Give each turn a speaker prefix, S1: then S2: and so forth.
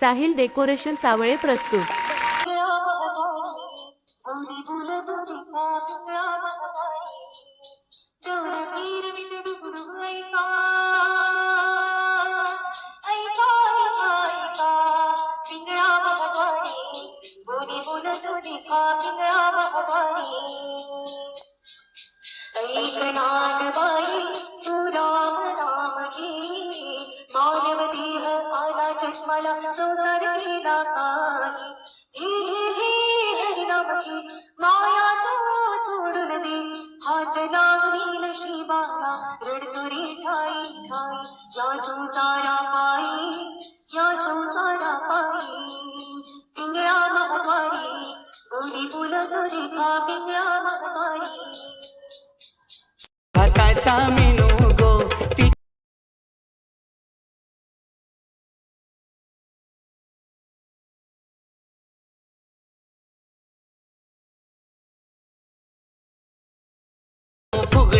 S1: Sahil decoration सावळे प्रस्तुत.
S2: ऐकनाथ मला जन्माला संसार धीरे धीरे घे माया तू सोडून दे. हात लावली नशिबाला रडतुरी ठाई ठाई. या संसारा पायी या संसारा पायी. पिंगळा महत्वारी गोरी बोल गोरी का पिंगळा महत्वारी
S3: भाताचा मी